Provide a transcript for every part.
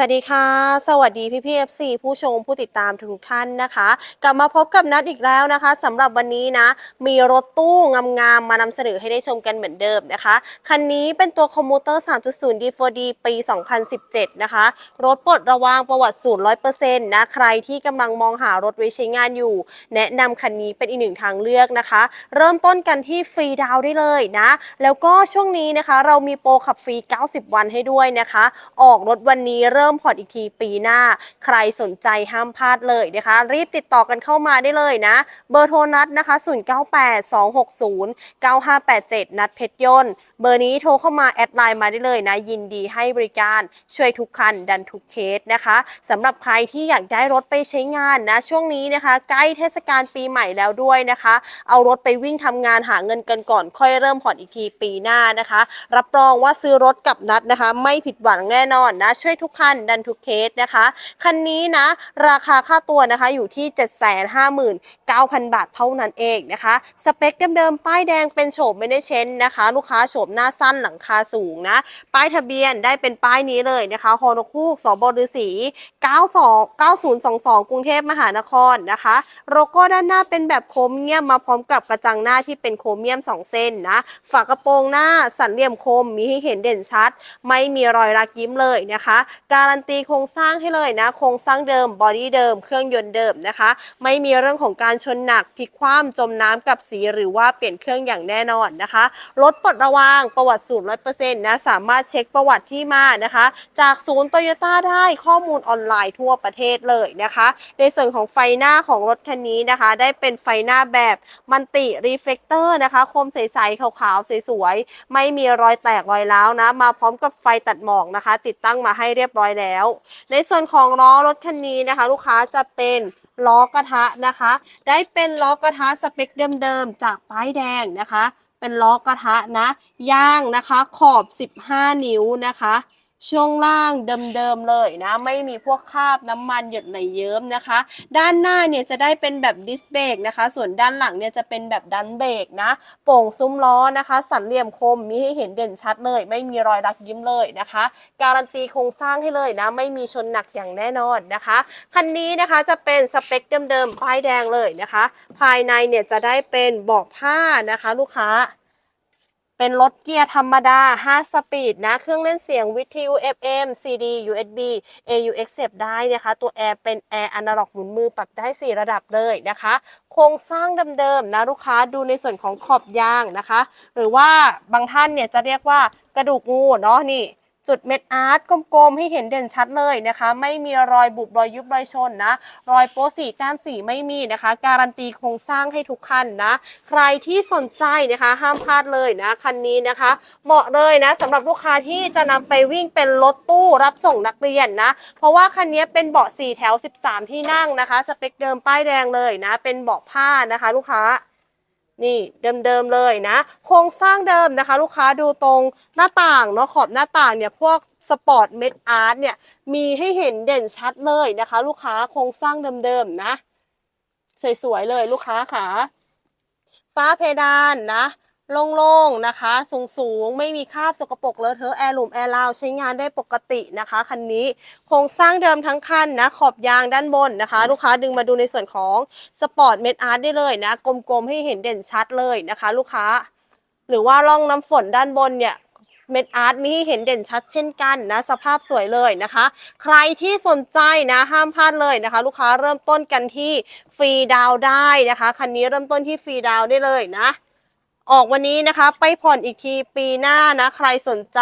วัสดีค่ะ สวัสดีพี่พีเอฟซีผู้ชมผู้ติดตามทุกท่านนะคะ กลับมาพบกับนัดอีกแล้วนะคะสำหรับวันนี้นะ มีรถตู้งามๆมานำเสนอให้ได้ชมกันเหมือนเดิมนะคะ คันนี้เป็นตัวคอมมูเตอร์ 3.0 D4D ปี 2017 นะคะ รถปลดระวางประวัติศูนย์100%นะ ใครที่กำลังมองหารถไว้ใช้งานอยู่ แนะนำคันนี้เป็นอีกหนึ่งทางเลือกนะคะ เริ่มต้นกันที่ฟรีดาวได้เลยนะ แล้วก็ช่วงนี้นะคะ เรามีโปรขับฟรี 90 วันให้ด้วยนะคะ ออกรถวันนี้เริ่มผ่อนอีกทีปีหน้า ใครสนใจห้ามพลาดเลยนะคะ รีบติดต่อกันเข้ามาได้เลยนะ เบอร์โทรนัดนะคะ 0982609587 นัดเพชรยนต์ เบอร์นี้โทรเข้ามาแอดไลน์มาได้เลยนะ ยินดีให้บริการช่วยทุกคันดันทุกเคสนะคะสำหรับใครที่อยากได้รถไปใช้งานนะ ช่วงนี้นะคะ ใกล้เทศกาลปีใหม่แล้วด้วยนะคะ เอารถไปวิ่งทำงานหาเงินกันก่อน ค่อยเริ่มผ่อนอีกทีปีหน้านะคะ รับรองว่าซื้อรถกับนัดนะคะ ไม่ผิดหวังแน่นอนนะ ช่วยทุกคันดันทุกเคสนะคะ คันนี้นะ ราคาค่าตัวนะคะอยู่ที่ 759,000 บาทเท่านั้นเองนะคะ สเปคเดิมๆ ป้ายแดงเป็นโฉมไม่ได้เช้นนะคะ ลูกค้าโฉมหน้าสั้นหลังคาสูงนะ ป้ายทะเบียนได้เป็นป้ายนี้เลยนะคะฮอนคูกสบฤษี92 9022 กรุงเทพมหานครนะคะ โลโก้ด้านหน้าเป็นแบบโครเมียมมาพร้อมกับกระจังหน้าที่เป็นโครเมียม 2 เส้นนะ ฝากระโปรงหน้าสันเหลี่ยมคมมีให้เห็นเด่นชัด ไม่มีรอยรักยิ้มเลยนะคะกการันตีโครงสร้างให้เลยนะ โครงสร้างเดิมบอดี้เดิม เครื่องยนต์เดิมนะคะ ไม่มีเรื่องของการชนหนักพลิกคว่ำจมน้ำกับสีหรือว่าเปลี่ยนเครื่องอย่างแน่นอนนะคะรถปลดระวางประวัติศูนย์ร้อยเปอร์เซ็นต์นะสามารถเช็คประวัติที่มานะคะ จากศูนย์โตโยต้าได้ข้อมูลออนไลน์ทั่วประเทศเลยนะคะ ในส่วนของไฟหน้าของรถคันนี้นะคะ ได้เป็นไฟหน้าแบบมันติรีเฟกเตอร์นะคะคมใสๆขาวๆสวยๆไม่มีรอยแตกรอยร้าวนะ มาพร้อมกับไฟตัดหมอกนะคะ ติดตั้งมาให้เรียบร้อยแล้ว ในส่วนของล้อรถคันนี้นะคะ ลูกค้าจะเป็นล้อกระทะนะคะ ได้เป็นล้อกระทะสเปคเดิมๆจากป้ายแดงนะคะ เป็นล้อกระทะนะ ย่างนะคะ ขอบ 15 นิ้วนะคะ ช่วงล่างเดิมๆเลยนะ ไม่มีพวกคราบน้ำมันหยดไหลเยิ้มนะคะ ด้านหน้าเนี่ยจะได้เป็นแบบดิสเบรกนะคะ ส่วนด้านหลังเนี่ยจะเป็นแบบดันเบรกนะโป่งซุ้มล้อนะคะ สันเหลี่ยมคมมีให้เห็นเด่นชัดเลย ไม่มีรอยรักยิ้มเลยนะคะ การันตีโครงสร้างให้เลยนะ ไม่มีชนหนักอย่างแน่นอนนะคะคันนี้นะคะจะเป็นสเปคเดิมๆป้ายแดงเลยนะคะ ภายในเนี่ยจะได้เป็นเบาะผ้านะคะ ลูกค้า เป็นรถเกียร์ธรรมดา 5 สปีดนะ เครื่องเล่นเสียงวิทยุ FM CD USB AUX เสียบได้นะคะ ตัวแอร์เป็นแอร์อนาล็อกหมุนมือปรับได้ 4 ระดับเลยนะคะ โครงสร้างเดิมๆนะลูกค้าดูในส่วนของขอบยางนะคะ หรือว่าบางท่านเนี่ยจะเรียกว่ากระดูกงูเนาะนี่ จุดเม็ดอาร์ตกลมๆ ให้เห็นเด่นชัดเลยนะคะ ไม่มีรอยบุบรอยยุบรอยชนนะ รอยโป๊สีแต้มสีไม่มีนะคะ การันตีโครงสร้างให้ทุกคันนะ ใครที่สนใจนะคะห้ามพลาดเลยนะคันนี้นะคะ เหมาะเลยนะสำหรับลูกค้าที่จะนำไปวิ่งเป็นรถตู้รับส่งนักเรียนนะ เพราะว่าคันนี้เป็นเบาะ4แถว 13 ที่นั่งนะคะ สเปคเดิมป้ายแดงเลยนะ เป็นเบาะผ้านะคะ ลูกค้า นี่เดิมๆเลยนะ โครงสร้างเดิมนะคะ ลูกค้าดูตรงหน้าต่างเนาะขอบหน้าต่างเนี่ยพวกสปอร์ตเม็ดอาร์ตเนี่ยมีให้เห็นเด่นชัดเลยนะคะ ลูกค้าโครงสร้างเดิมๆนะสวยๆเลยลูกค้าค่ะ ฟ้าเพดานนะ โล่งๆนะคะ สูงๆ ไม่มีคราบสกปรกเลอะเทอะแอร์หลุมแอร์ลาวใช้งานได้ปกตินะคะคันนี้โครงสร้างเดิมทั้งคันนะขอบยางด้านบนนะคะ ลูกค้าดึงมาดูในส่วนของสปอร์ตเม็ดอาร์ตได้เลยนะกลมๆให้เห็นเด่นชัดเลยนะคะ ลูกค้า หรือว่าร่องน้ำฝนด้านบนเนี่ยเม็ดอาร์ตมีให้เห็นเด่นชัดเช่นกันนะสภาพสวยเลยนะคะ ใครที่สนใจนะห้ามพลาดเลยนะคะ ลูกค้าเริ่มต้นกันที่ฟรีดาวได้นะคะคันนี้เริ่มต้นที่ฟรีดาวได้เลยนะ ออกวันนี้นะคะ ไปผ่อนอีกทีปีหน้านะ ใครสนใจ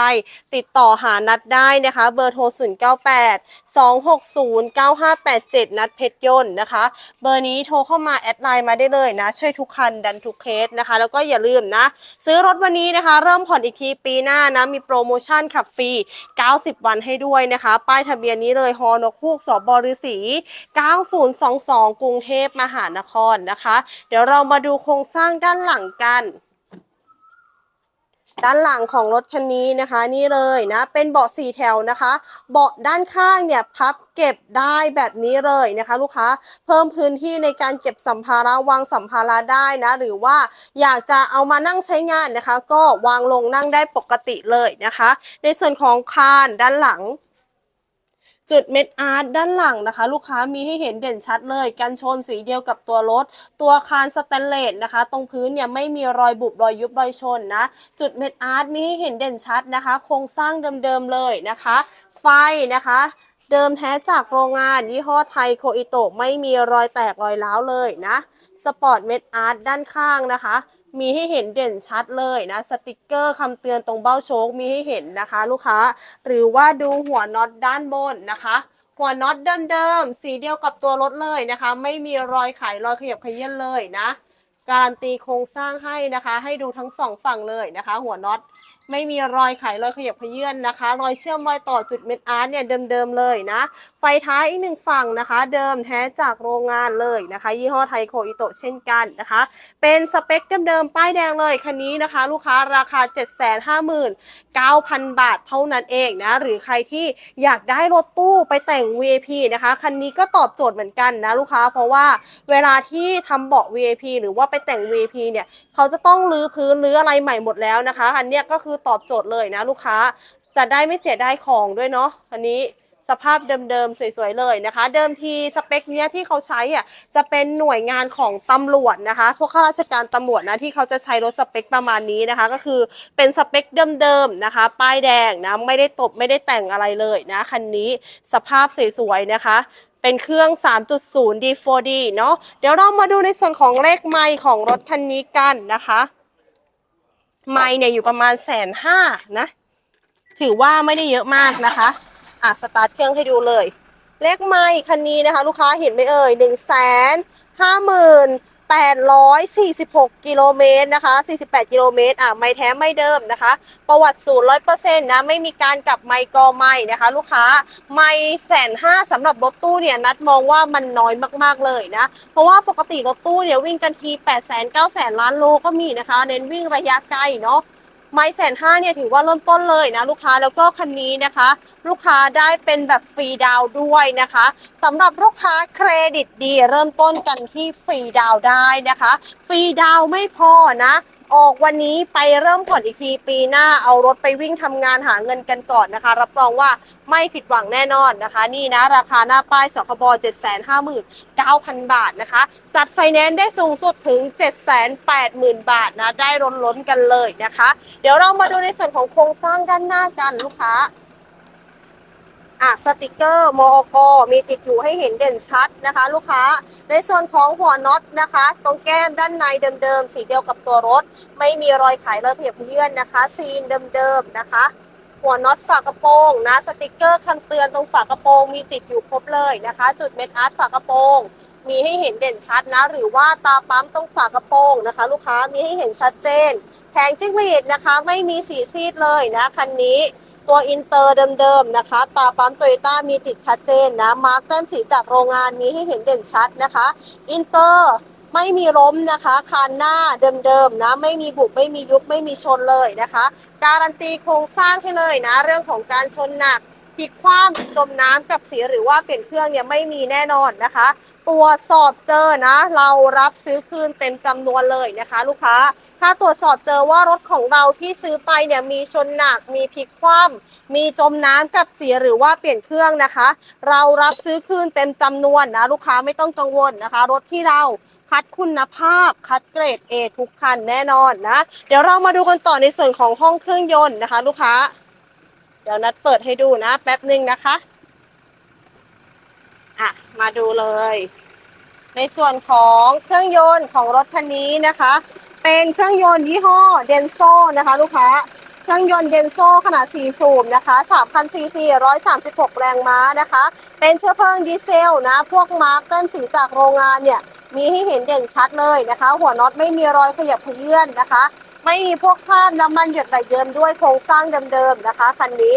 ติดต่อหานัดได้นะคะ เบอร์โทร 0 9 8 2 6 0 9 5 8 7 นัดเพชรยนต์นะคะ เบอร์นี้โทรเข้ามาแอดไลน์มาได้เลยนะ ช่วยทุกคันดันทุกเคสนะคะ แล้วก็อย่าลืมนะ ซื้อรถวันนี้นะคะ เริ่มผ่อนอีกทีปีหน้านะ มีโปรโมชั่นขับฟรี 90 วันให้ด้วยนะคะ ป้ายทะเบียนนี้เลยฮอนกฮูกสบฤษี9022 กรุงเทพมหานครนะคะ เดี๋ยวเรามาดูโครงสร้างด้านหลังกัน ด้านหลังของรถคันนี้นะคะนี่เลยนะเป็นเบาะสี่แถวนะคะ เบาะด้านข้างเนี่ยพับเก็บได้แบบนี้เลยนะคะ ลูกค้าเพิ่มพื้นที่ในการเก็บสัมภาระวางสัมภาระได้นะ หรือว่าอยากจะเอามานั่งใช้งานนะคะ ก็วางลงนั่งได้ปกติเลยนะคะ ในส่วนของคานด้านหลัง จุดเม็ดอาร์ตด้านหลังนะคะ ลูกค้ามีให้เห็นเด่นชัดเลย กันชนสีเดียวกับตัวรถ ตัวคานสแตนเลสนะคะ ตรงพื้นเนี่ยไม่มีรอยบุบรอยยุบรอยชนนะ จุดเม็ดอาร์ตมีให้เห็นเด่นชัดนะคะ โครงสร้างเดิมๆเลยนะคะ ไฟนะคะเดิมแท้จากโรงงานยี่ห้อไทยโคอิโตะไม่มีรอยแตกรอยร้าวเลยนะ สปอร์ตเม็ดอาร์ตด้านข้างนะคะ มีให้เห็นเด่นชัดเลยนะสติกเกอร์คำเตือนตรงเบ้าโชคมีให้เห็นนะคะ ลูกค้า หรือว่าดูหัวน็อตด้านบนนะคะ หัวน็อตเดิมๆสีเดียวกับตัวรถเลยนะคะ ไม่มีรอยไขรอยขยับขยื้อนเลยนะ การันตีโครงสร้างให้นะคะ ให้ดูทั้งสองฝั่งเลยนะคะ หัวน็อต ไม่มีรอยไขรอยขยับเขยื่อนนะคะ รอยเชื่อมรอยต่อจุดเม็ดอาร์ตเนี่ยเดิมๆเลยนะ ไฟท้ายอีกหนึ่งฝั่งนะคะ เดิมแท้จากโรงงานเลยนะคะ ยี่ห้อไทยโคอิโตะเช่นกันนะคะ เป็นสเปคเดิมๆป้ายแดงเลยคันนี้นะคะ ลูกค้าราคา 759,000 บาทเท่านั้นเองนะ หรือใครที่อยากได้รถตู้ไปแต่ง VIP นะคะคันนี้ก็ตอบโจทย์เหมือนกันนะลูกค้าเพราะว่าเวลาที่ทำเบาะ VIP หรือว่าไปแต่ง VIP เนี่ยเขาจะต้องรื้อพื้นรื้ออะไรใหม่หมดแล้วนะคะ อันเนี้ยก็คือตอบโจทย์เลยนะลูกค้าจะได้ไม่เสียดายของด้วยเนาะอันนี้สภาพเดิมๆสวยๆเลยนะคะ เดิมทีสเปคเนี้ยที่เขาใช้อะจะเป็นหน่วยงานของตำรวจนะคะ พวกข้าราชการตำรวจนะที่เขาจะใช้รถสเปคประมาณนี้นะคะ ก็คือเป็นสเปคเดิมๆนะคะ ป้ายแดงนะไม่ได้ตบไม่ได้แต่งอะไรเลยนะคันนี้สภาพสวยๆนะคะเป็นเครื่อง 3.0 D4D เนาะเดี๋ยวเรามาดูในส่วนของเลขไมล์ของรถคันนี้กันนะคะ ไม้เนี่ยอยู่ประมาณแสนห้านะ ถือว่าไม่ได้เยอะมากนะคะ อะสตาร์ทเครื่องให้ดูเลย เลขไมล์คันนี้นะคะ ลูกค้าเห็นไหมเอ่ยหนึ่งแสนห้าหมื่น แปดร้อยสี่สิบหกกิโลเมตรนะคะสี่สิบแปดกิโลเมตร อะ ไม่แท้ไม่เดิมนะคะ ประวัติศูนย์ร้อยเปอร์เซ็นต์นะ ไม่มีการกลับไม่กอไม่นะคะ ลูกค้า ไม่แสนห้าสำหรับรถตู้เนี่ย นัดมองว่ามันน้อยมากๆเลยนะ เพราะว่าปกติรถตู้เนี่ยวิ่งกันที8 0 0 0 0 9 0 0 0 ล้านโลก็มีนะคะ เน้นวิ่งระยะไกลเนาะ ไม่แสนห้าเนี่ยถือว่าเริ่มต้นเลยนะลูกค้าแล้วก็คันนี้นะคะ ลูกค้าได้เป็นแบบฟรีดาวด้วยนะคะสำหรับลูกค้าเครดิตดีเริ่มต้นกันที่ฟรีดาวได้นะคะ ฟรีดาวไม่พอนะ ออกวันนี้ไปเริ่มผ่อนอีกทีปีหน้าเอารถไปวิ่งทำงานหาเงินกันก่อนนะคะ รับรองว่าไม่ผิดหวังแน่นอนนะคะ นี่นะ ราคาหน้าป้ายสคบ759,000 บาทนะคะ จัดไฟแนนซ์ได้สูงสุดถึง 780,000 บาทนะ ได้ล้นล้นๆกันเลยนะคะ เดี๋ยวเรามาดูในส่วนของโครงสร้างด้านหน้ากันลูกค้า อะสติกเกอร์มอกมีติดอยู่ให้เห็นเด่นชัดนะคะ ลูกค้า ในส่วนของหัวน็อตนะคะ ตรงแก้มด้านในเดิมๆสีเดียวกับตัวรถ ไม่มีรอยขายรอยเพียบเยื่อนนะคะ ซีนเดิมๆนะคะ หัวน็อตฝากระโปรงนะสติกเกอร์คำเตือนตรงฝากระโปรงมีติดอยู่ครบเลยนะคะ จุดเม็ดอาร์ตฝากระโปรงมีให้เห็นเด่นชัดนะ หรือว่าตาปั๊มตรงฝากระโปรงนะคะ ลูกค้ามีให้เห็นชัดเจนแผงจิ้งหรีดนะคะ ไม่มีสีซีดเลยนะคันนี้ ตัวอินเตอร์เดิมๆนะคะ ตาปั๊มโตโยต้ามีติดชัดเจนนะ มาร์กแต้มสีจากโรงงานมีให้เห็นเด่นชัดนะคะ อินเตอร์ไม่มีล้มนะคะคานหน้าเดิมๆนะ ไม่มีบุบไม่มียุบไม่มีชนเลยนะคะ การันตีโครงสร้างให้เลยนะ เรื่องของการชนหนัก พลิกคว่ำจมน้ำกับเสียหรือว่าเปลี่ยนเครื่องเนี่ยไม่มีแน่นอนนะคะตรวสอบเจอนะ เรารับซื้อคืนเต็มจำนวนเลยนะคะ ลูกค้า ถ้าตรวจสอบเจอว่ารถของเราที่ซื้อไปเนี่ยมีชนหนักมีพลิกคว่ำมีจมน้ำกับเสียหรือว่าเปลี่ยนเครื่องนะคะ เรารับซื้อคืนเต็มจำนวนนะ ลูกค้าไม่ต้องกังวลนะคะ รถที่เราคัดคุณภาพคัดเกรด A ทุกคันแน่นอนนะ เดี๋ยวเรามาดูกันต่อในส่วนของห้องเครื่องยนต์นะคะ ลูกค้า ดี๋ยวนัดเปิดให้ดูนะ แป๊บหนึ่งนะคะ อะ มาดูเลย ในส่วนของเครื่องยนต์ของรถคันนี้นะคะ เป็นเครื่องยนต์ยี่ห้อเดนโซนะคะ ลูกค้า เครื่องยนต์เดนโซขนาด 4 สูบนะคะ3,000ซีซี136 แรงม้านะคะ เป็นเชื้อเพลิงดีเซลนะ พวกมาร์กเต้นสีจากโรงงานเนี่ย มีให้เห็นเด่นชัดเลยนะคะ หัวน็อตไม่มีรอยขยับเขยื่อนนะคะ ไม่มีพวกคราบน้ำมันหยดไหลเยิ้มด้วยโครงสร้างเดิมๆนะคะคันนี้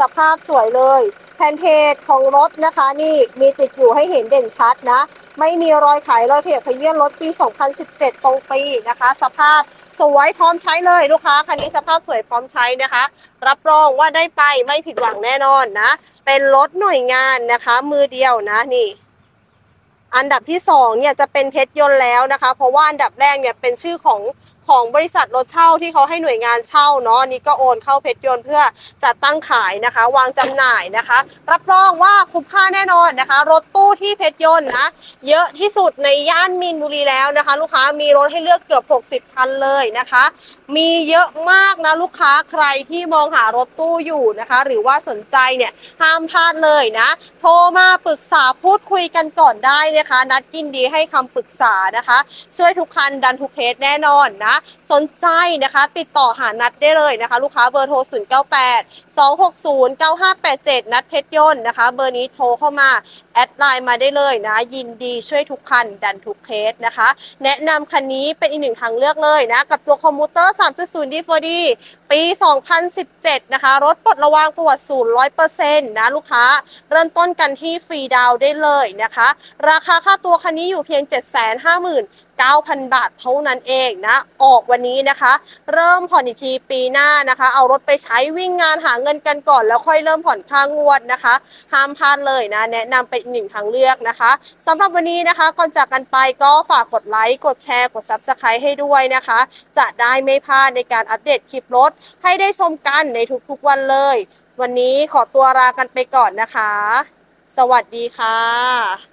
สภาพสวยเลยแผ่นเพจของรถนะคะนี่มีติดอยู่ให้เห็นเด่นชัดนะ ไม่มีรอยขายรอยเพียบขยื่นรถปี 2017 ตรงปีนะคะ สภาพสวยพร้อมใช้เลยลูกค้าคันนี้สภาพสวยพร้อมใช้นะคะ รับรองว่าได้ไปไม่ผิดหวังแน่นอนนะ เป็นรถหน่วยงานนะคะ มือเดียวนะนี่ อันดับที่สองเนี่ยจะเป็นเพชรยนต์แล้วนะคะ เพราะว่าอันดับแรกเนี่ยเป็นชื่อของ ของบริษัทรถเช่าที่เขาให้หน่วยงานเช่าเนาะอันนี้ก็โอนเข้าเพชรยนต์เพื่อจัดตั้งขายนะคะ วางจำหน่ายนะคะ รับรองว่าคุ้มค่าแน่นอนนะคะ รถตู้ที่เพชรยนต์นะเยอะที่สุดในย่านมีนบุรีแล้วนะคะ ลูกค้ามีรถให้เลือกเกือบ 60 คันเลยนะคะ มีเยอะมากนะลูกค้าใครที่มองหารถตู้อยู่นะคะ หรือว่าสนใจเนี่ยห้ามพลาดเลยนะ โทรมาปรึกษาพูดคุยกันก่อนได้นะคะ นัดยินดีให้คำปรึกษานะคะ ช่วยทุกคันดันทุกเคสแน่นอนนะสนใจนะคะ ติดต่อหานัดได้เลยนะคะ ลูกค้าเบอร์โทร 0 9 8 2 6 0 9 5 8 7 นัดเพชรยนต์นะคะ เบอร์นี้โทรเข้ามาแอดไลน์มาได้เลยนะ ยินดีช่วยทุกคันดันทุกเคสนะคะ แนะนำคันนี้เป็นอีกหนึ่งทางเลือกเลยนะ กับตัวคอมมูเตอร์ 3.0 D4D ปี 2017 นะคะ รถปลดระวางประวัติศูนย์100%นะลูกค้า เริ่มต้นกันที่ฟรีดาวได้เลยนะคะ ราคาค่าตัวคันนี้อยู่เพียง 750,000 9,000 บาทเท่านั้นเองนะ ออกวันนี้นะคะ เริ่มผ่อนอีกทีปีหน้านะคะ เอารถไปใช้วิ่งงานหาเงินกันก่อน แล้วค่อยเริ่มผ่อนค่างวดนะคะ ห้ามพลาดเลยนะ แนะนำเป็นอีกหนึ่งทางเลือกนะคะสำหรับวันนี้นะคะก่อนจากกันไปก็ฝากกดไลค์กดแชร์กด Subscribe ให้ด้วยนะคะ จะได้ไม่พลาดในการอัปเดตคลิปรถ ให้ได้ชมกันในทุกๆวันเลย วันนี้ขอตัวลากันไปก่อนนะคะ สวัสดีค่ะ